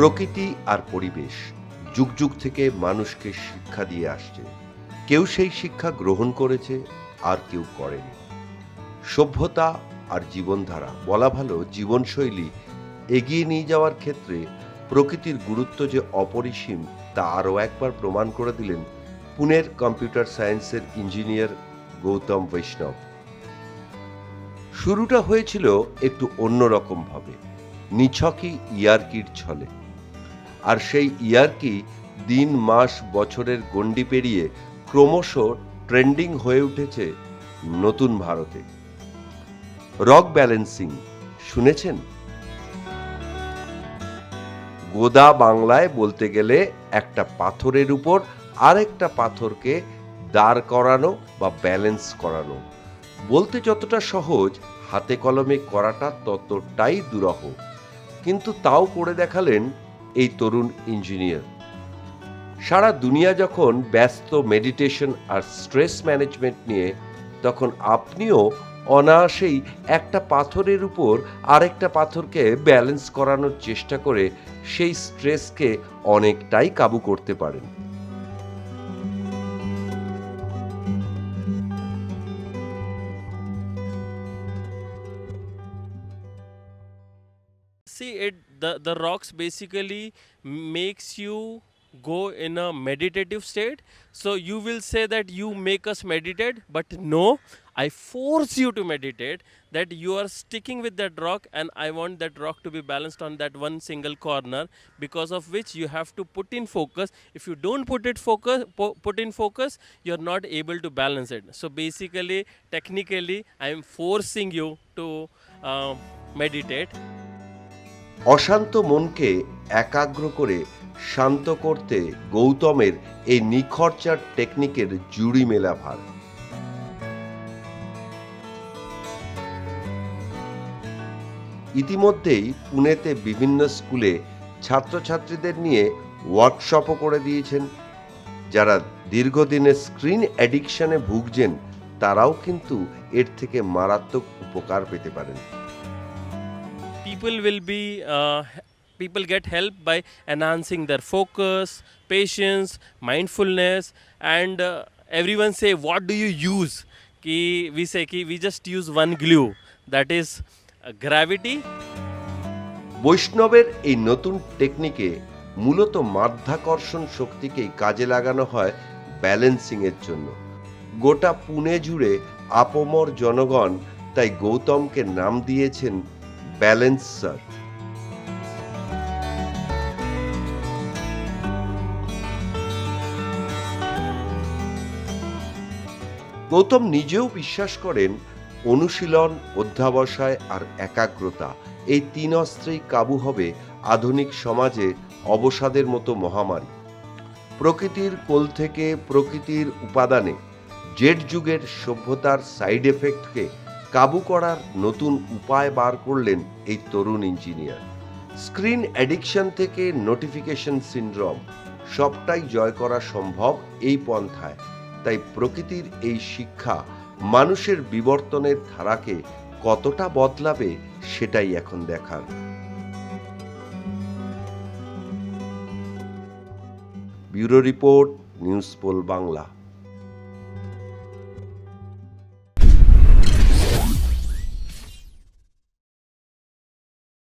প্রকৃতি আর পরিবেশ যুগ যুগ থেকে মানুষকে শিক্ষা দিয়ে আসছে। কেউ সেই শিক্ষা গ্রহণ করেছে, আর কেউ করেনি। সভ্যতা আর জীবনধারা, বলা ভালো জীবনশৈলী এগিয়ে নিয়ে যাওয়ার ক্ষেত্রে প্রকৃতির গুরুত্ব যে অপরিসীম, তা আরও একবার প্রমাণ করে দিলেন পুনের কম্পিউটার সায়েন্সের ইঞ্জিনিয়ার গৌতম বৈষ্ণব। শুরুটা হয়েছিল একটু অন্যরকম ভাবে নিছকই ইয়ারকির ছলে। আর সেই ইয়ারকি দিন, মাস, বছরের গণ্ডি পেরিয়ে ক্রমশ ট্রেন্ডিং হয়ে উঠেছে নতুন ভারতে। রক ব্যালেন্সিং, শুনেছেন? গোদা বাংলায় বলতে গেলে একটা পাথরের উপর আরেকটা পাথরকে দাঁড় করানো বা ব্যালেন্স করানো। বলতে যতটা সহজ, হাতে কলমে করাটা ততটাই দুরহ। কিন্তু তাও করে দেখালেন এই তরুণ ইঞ্জিনিয়ার। সারা দুনিয়া যখন ব্যস্ত মেডিটেশন আর স্ট্রেস ম্যানেজমেন্ট নিয়ে, তখন আপনিও অনায়াসেই একটা পাথরের উপর আরেকটা পাথরকে ব্যালেন্স করানোর চেষ্টা করে সেই স্ট্রেসকে অনেকটাই কাবু করতে পারেন। See it the the rocks basically makes you go in a meditative state. So you will say that you make us meditate but no i force you to meditate that you are sticking with that rock and i want that rock to be balanced on that one single corner because of which you have to put in focus. If you don't put it focus put in focus you're not able to balance it. So basically technically i am forcing you to uh, meditate অশান্ত মনকে একাগ্র করে শান্ত করতে গৌতমের এই নিখরচার টেকনিকের জুড়ি মেলা ভার। ইতিমধ্যেই পুনেতে বিভিন্ন স্কুলে ছাত্রছাত্রীদের নিয়ে ওয়ার্কশপও করে দিয়েছেন। যারা দীর্ঘদিনের স্ক্রিন অ্যাডিকশনে ভুগছেন, তারাও কিন্তু এর থেকে মারাত্মক উপকার পেতে পারেন। People will be uh, people get help by enhancing their focus patience mindfulness and uh, everyone say what do you use ki we say ki we just use one glue that is uh, gravity বৈষ্ণবের এই নতুন টেকনিকে মূলত মাধ্যাকর্ষণ শক্তিকেই কাজে লাগানো হয় balancing এর জন্য গোটা পুনে জুড়ে আপমর জনগণ তাই গৌতমকে নাম দিয়েছেন ব্যালেন্সার গৌতম নিজেও বিশ্বাস করেন, অনুশীলন, অধ্যাবসায় আর একাগ্রতা এই তিন অস্ত্রেই কাবু হবে আধুনিক সমাজে অবসাদের মতো মহামারী। প্রকৃতির কোল থেকে প্রকৃতির উপাদানে জেড যুগের সভ্যতার সাইড এফেক্টকে কাবু করার নতুন উপায় বার করলেন এই তরুণ ইঞ্জিনিয়ার। স্ক্রিন অ্যাডিকশন থেকে নোটিফিকেশন সিনড্রোম, সবটাই জয় করা সম্ভব এই পন্থায়। তাই প্রকৃতির এই শিক্ষা মানুষের বিবর্তনের ধারাকে কতটা বদলাবে সেটাই এখন দেখার। Bureau report, news poll Bangla.